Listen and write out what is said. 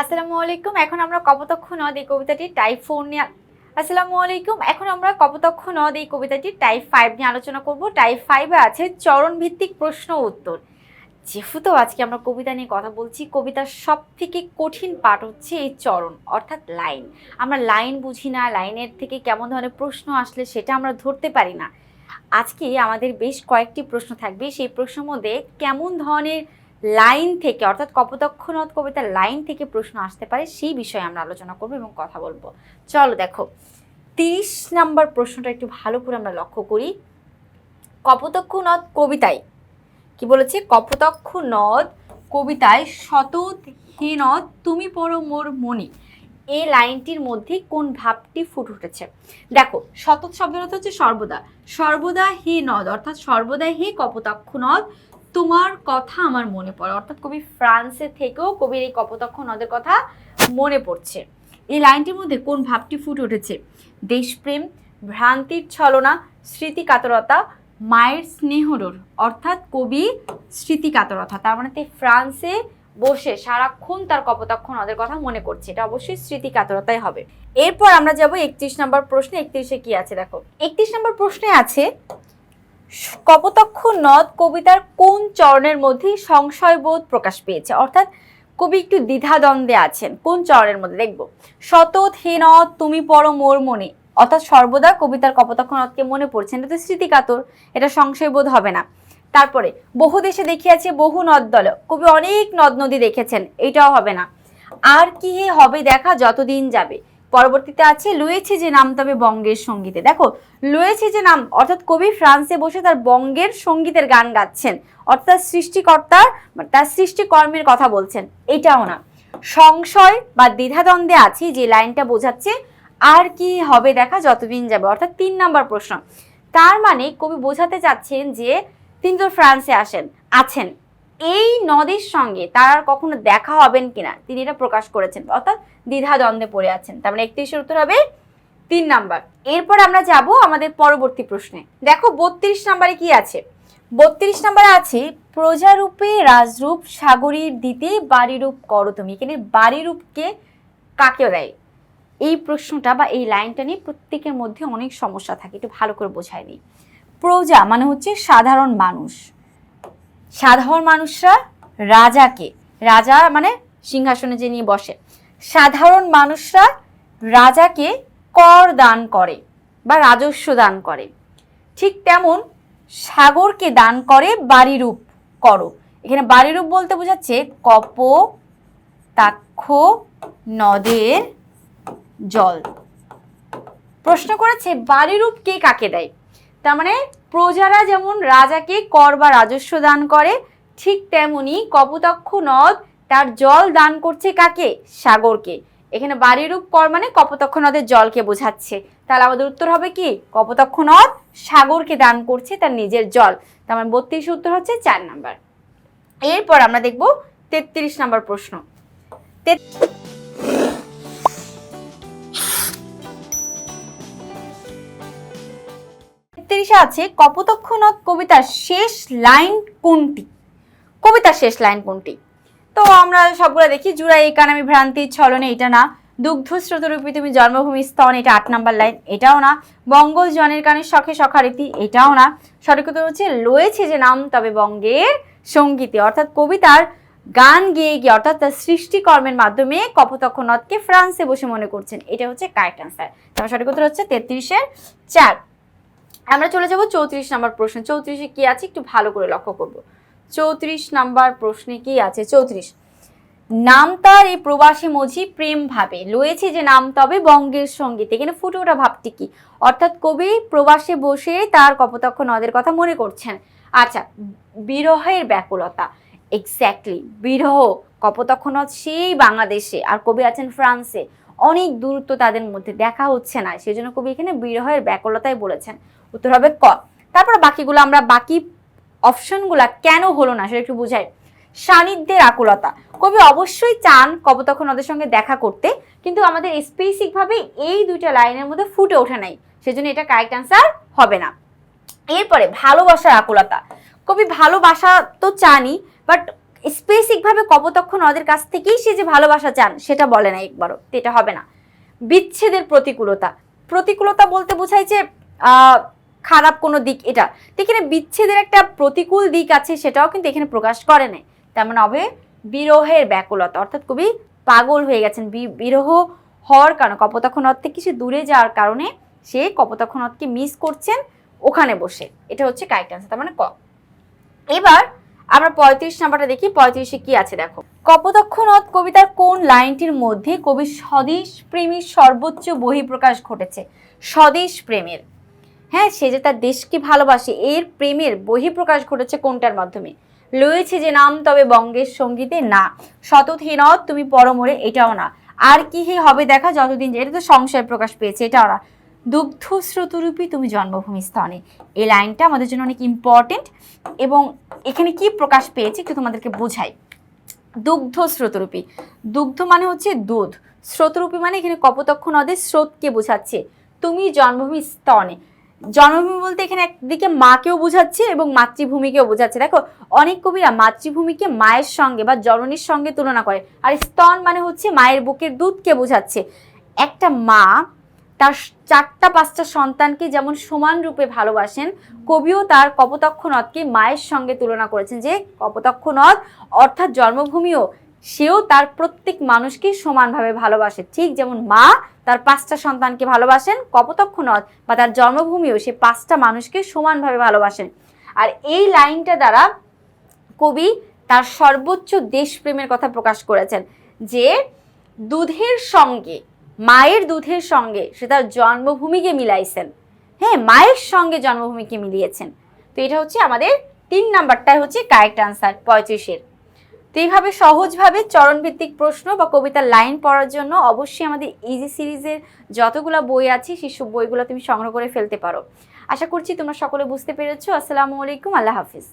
আসসালামু আলাইকুম। এখন আমরা কপতক্ষ নদ এই কবিতাটি টাইপ ফোর নিয়ে আসসালামু আলাইকুম। এখন আমরা কপতক্ষ নদ এই কবিতাটি টাইপ ফাইভ নিয়ে আলোচনা করব। টাইপ ফাইভে আছে চরণ ভিত্তিক প্রশ্ন উত্তর। যেহেতু আজকে আমরা কবিতা নিয়ে কথা বলছি, কবিতার সব থেকে কঠিন পাঠ হচ্ছে এই চরণ, অর্থাৎ লাইন। আমরা লাইন বুঝি না, লাইনের থেকে কেমন ধরনের প্রশ্ন আসলে সেটা আমরা ধরতে পারি না। আজকে আমাদের বেশ কয়েকটি প্রশ্ন থাকবে। সেই প্রশ্নের মধ্যে কেমন ধরনের লাইন থেকে, অর্থাৎ কপোতক্ষ নদ কবিতার লাইন থেকে প্রশ্ন আসতে পারে, সেই বিষয়ে আমরা আলোচনা করব এবং কথা বলব। চলো দেখো, তিরিশ নাম্বার প্রশ্নটা একটু ভালো করে আমরা লক্ষ্য করি। কপোতক্ষ নদ কবিতায় কি বলেছে? কপোতক্ষ নদ কবিতায় শতত হে তুমি পড়ো মোর মনি এই লাইনটির মধ্যে কোন ভাবটি ফুটে উঠেছে? দেখো শতত শব্দের অর্থ হচ্ছে সর্বদা। সর্বদা হে নদ অর্থাৎ সর্বদা হে কপোতক্ষ নদ তোমার কথা আমার মনে পড়ে। অর্থাৎ কবি ফ্রান্সে থেকেও কবির এই কপোতক্ষ নদের কথা মনে পড়ছে। এই লাইনটির মধ্যে কোন ভাবটি ফুটে উঠেছে? দেশপ্রেম, ভ্রান্তির ছলনা, স্মৃতিকাতরতা, মায়ের স্নেহরোর অর্থাৎ কবি স্মৃতিকাতরতা, তার মানে ফ্রান্সে বসে সারাক্ষণ তার কপোতক্ষ নদের কথা মনে করছে। এটা অবশ্যই স্মৃতিকাতরতাই হবে। এরপর আমরা যাব একত্রিশ নম্বর প্রশ্নে। একত্রিশে কি আছে? দেখো। একত্রিশ নম্বর প্রশ্নে আছে কপোতক্ষ নদ কবিতার কোন চরণের মধ্যে সংশয়বোধ প্রকাশ পেয়েছে? অর্থাৎ কবি একটু দ্বিধাদ্বন্দ্বে আছেন, কোন চরণের মধ্যে? দেখব। শতত হে নদ, তুমি পড়ো মোর মনে। অর্থাৎ সর্বদা কবিতার কপোতক্ষ নদকে মনে পড়ছেন এটা তো স্মৃতিকাতর, এটা সংশয়বোধ হবে না। তারপরে, বহু দেশে দেখিয়াছে বহু নদ দল কবি অনেক নদ নদী দেখেছেন, এটাও হবে না। আর কি হে হবে দেখা যতদিন যাবে। পরবর্তীতে আছে লুয়েছি যে নাম তবে বঙ্গের সঙ্গীতে। দেখো, লুয়েছি যে নাম, অর্থাৎ কবি ফ্রান্সে বসে তার বঙ্গের সঙ্গীতের গান গাচ্ছেন। অর্থাৎ সৃষ্টিকর্তার তার সৃষ্টিকর্মের কথা বলছেন। এটাও না। সংশয় বা দ্বিধাদ্বন্দ্বে আছি যে লাইনটা বোঝাচ্ছে, আর কি হবে দেখা যতদিন যাবে। অর্থাৎ তিন নাম্বার প্রশ্ন। তার মানে কবি বোঝাতে চাচ্ছেন যে তিনি তো ফ্রান্সে আসেন, আছেন। এই নদীর সঙ্গে তার আর কখনো দেখা হবেন কিনা, তিনি এটা প্রকাশ করেছেন। অর্থাৎ দ্বিধাদ্বন্দ্বে পড়ে আছেন। তার মানে একত্রিশের উত্তর হবে তিন নাম্বার। এরপর আমরা যাব আমাদের পরবর্তী প্রশ্নে। দেখো, বত্রিশ নাম্বারে কি আছে? বত্রিশ নাম্বারে আছে, প্রজারূপে রাজরূপ সাগরীর দিতে বাড়িরূপ করো তুমি। এখানে বাড়িরূপকে কাকে দেয়? এই প্রশ্নটা বা এই লাইনটা নিয়ে প্রত্যেকের মধ্যে অনেক সমস্যা থাকে, একটু ভালো করে বোঝায় দিই। প্রজা মানে হচ্ছে সাধারণ মানুষ। সাধারণ মানুষরা রাজাকে, রাজা মানে সিংহাসনে যে নিয়ে বসে, সাধারণ মানুষরা রাজাকে কর দান করে বা রাজস্ব দান করে। ঠিক তেমন সাগরকে দান করে বাড়িরূপ করো। এখানে বাড়িরূপ বলতে বোঝাচ্ছে কপ, তাক্ষ, নদের জল। প্রশ্ন করেছে বাড়িরূপ কে কাকে দেয়? তার মানে প্রজারা যেমন রাজাকে কর বা রাজস্ব দান করে, ঠিক তেমনি কপোতক্ষ নদ তার জল দান করছে কাকে? সাগরকে। এখানে বাড়িরূপ কর মানে কপোতক্ষ নদের জলকে বোঝাচ্ছে। তাহলে আমাদের উত্তর হবে কি? কপোতক্ষ নদ সাগরকে দান করছে তার নিজের জল। তার মানে বত্রিশ উত্তর হচ্ছে চার নাম্বার। এরপর আমরা দেখব তেত্রিশ নাম্বার প্রশ্ন। তেত- তেত্রিশে আছে কপোতক্ষ নদ কবিতার শেষ লাইন কোনটি? কবিতার শেষ লাইন কোনটি? তো আমরা সবগুলো দেখি। জুড়াই এই কান আমি ভ্রান্তি, ছলনে এটা না। দুগ্ধ স্রোতরূপী তুমি জন্মভূমি স্তন, এটা আট নাম্বার লাইন, এটাও না। বঙ্গল জনের কানে শখে সখারীতি, এটাও না। সঠিক হচ্ছে লয়েছে যে নাম, তবে বঙ্গের সঙ্গীতে। অর্থাৎ কবিতার গান গেয়ে গিয়ে, অর্থাৎ তার সৃষ্টিকর্মের মাধ্যমে কপোতক্ষ নদকে ফ্রান্সে বসে মনে করছেন। এটা হচ্ছে কারেক্ট আনসার তাহলে সঠিক হচ্ছে তেত্রিশের চার। আমরা চলে যাব চৌত্রিশ নাম্বার প্রশ্ন। চৌত্রিশে কি আছে? একটু ভালো করে লক্ষ্য করব। চৌত্রিশ নাম্বার প্রশ্নে কি আছে? চৌত্রিশ। নাম তার এই প্রবাসী মঝি প্রেম ভাবে। লয়েছে যে নাম তবে বঙ্গের সংগীত। এখানে ফুটে ওঠা ভাবটি কি? অর্থাৎ কবি প্রবাসে বসে তার কপোতক্ষ নদের কথা মনে করছেন। আচ্ছা বিরহের ব্যাকুলতা। এক্স্যাক্টলি বিরহ, কপোতক্ষ নদ সেই বাংলাদেশে। আর কবি আছেন ফ্রান্সে। অনেক দূরত্ব তাদের মধ্যে দেখা হচ্ছে না। সেই জন্য কবি এখানে বিরহের ব্যাকুলতাই বলেছেন, উত্তর হবে ক। তারপর বাকিগুলো আমরা বাকি অপশনগুলা কেন হলো না সেটা একটু বুঝাই। সান্নিধ্যের আকুলতা। কবি অবশ্যই চান কপোতক্ষ ওদের সঙ্গে দেখা করতে, কিন্তু আমাদের স্পেসিক ভাবে এই দুইটা লাইনের মধ্যে ফুটে ওঠে নাই। সেজন্য এটা কারেক্ট অ্যান্সার হবে না। এরপরে ভালোবাসার আকুলতা। কবি ভালোবাসা তো চানই বাট স্পেসিকভাবে কপোতক্ষ নদের কাছ থেকেই সে যে ভালোবাসা চান, সেটা বলে না একবারও। এটা হবে না। বিচ্ছেদের প্রতিকূলতা। প্রতিকূলতা বলতে বোঝায় যে খারাপ কোনো দিক এটা। এখানে বিচ্ছেদের একটা প্রতিকূল দিক আছে, সেটাও কিন্তু এখানে প্রকাশ করে নাই। তার মানে হবে বিরহের ব্যাকুলতা, অর্থাৎ কবি পাগল হয়ে গেছেন। বিরহ হওয়ার কারণে কপোতাক্ষ নদ থেকে কিছু দূরে যাওয়ার কারণে সে কপোতাক্ষ নদকে মিস করছেন ওখানে বসে। এটা হচ্ছে কারেক্ট আনসার তার মানে ক। এবার আমরা পঁয়ত্রিশ নাম্বারটা দেখি, পঁয়ত্রিশে কি আছে দেখো। কপোতাক্ষ নদ কবিতার কোন লাইনটির মধ্যে কবির স্বদেশ প্রেমীর সর্বোচ্চ বহিঃপ্রকাশ ঘটেছে? স্বদেশ প্রেমের। হ্যাঁ সে যে তার দেশকে ভালোবাসে, এর প্রেমের বহিঃপ্রকাশ ঘটেছে কোনটার মাধ্যমে? লয়েছে যে নাম, তবে বঙ্গের সঙ্গীতে না। শতত হে নদ তুমি পরমরে, এটাও না। আর কি হে হবে দেখা, যতদিন এটা তো সংশয় প্রকাশ পেয়েছে, এটাও না। দুগ্ধ স্রোতরূপী তুমি জন্মভূমি স্থানে। এই লাইনটা আমাদের জন্য অনেক ইম্পর্টেন্ট এবং এখানে কি প্রকাশ পেয়েছে একটু তোমাদেরকে বোঝাই। দুগ্ধ স্রোতরূপী। দুগ্ধ মানে হচ্ছে দুধ। স্রোতরূপী মানে এখানে কপোতক্ষ নদের স্রোতকে বোঝাচ্ছে। তুমি জন্মভূমি স্তনে। জন্মভূমি বলতে এখানে একদিকে মাকেও বোঝাচ্ছে এবং মাতৃভূমিকেও বোঝাচ্ছে। দেখো, অনেক কবিরা মাতৃভূমিকে মায়ের সঙ্গে বা জননীর সঙ্গে তুলনা করে। আর স্তন মানে হচ্ছে মায়ের বুকের দুধকে বোঝাচ্ছে। একটা মা তার চারটা পাঁচটা সন্তানকে যেমন সমান রূপে ভালোবাসেন, কবিও তার কপোতক্ষ নদকে মায়ের সঙ্গে তুলনা করেছেন যে কপোতক্ষ নদ অর্থাৎ জন্মভূমিও সেও তার প্রত্যেক মানুষকে সমানভাবে ভালোবাসে। ঠিক যেমন মা তার পাঁচটা সন্তানকে ভালোবাসেন, কপোতক্ষ নদ বা তার জন্মভূমিও সে পাঁচটা মানুষকে সমানভাবে ভালোবাসেন। আর এই লাইনটা দ্বারা কবি তার সর্বোচ্চ দেশপ্রেমের কথা প্রকাশ করেছেন যে দুধের সঙ্গে মায়ের দুধের সঙ্গে সে তার জন্মভূমিকে মিলাইছেন। হ্যাঁ মায়ের সঙ্গে জন্মভূমিকে মিলিয়েছেন। তো এটা হচ্ছে আমাদের তিন নাম্বারটাই হচ্ছে কারেক্ট আনসার পঁয়ত্রিশের। তো এইভাবে সহজভাবে চরণভিত্তিক প্রশ্ন বা কবিতার লাইন পড়ার জন্য অবশ্যই আমাদের ইজি সিরিজের যতগুলো বই আছে সেসব বইগুলো তুমি সংগ্রহ করে ফেলতে পারো। আশা করছি তোমরা সকলে বুঝতে পেরেছ। আসসালামু আলাইকুম, আল্লাহ হাফিজ।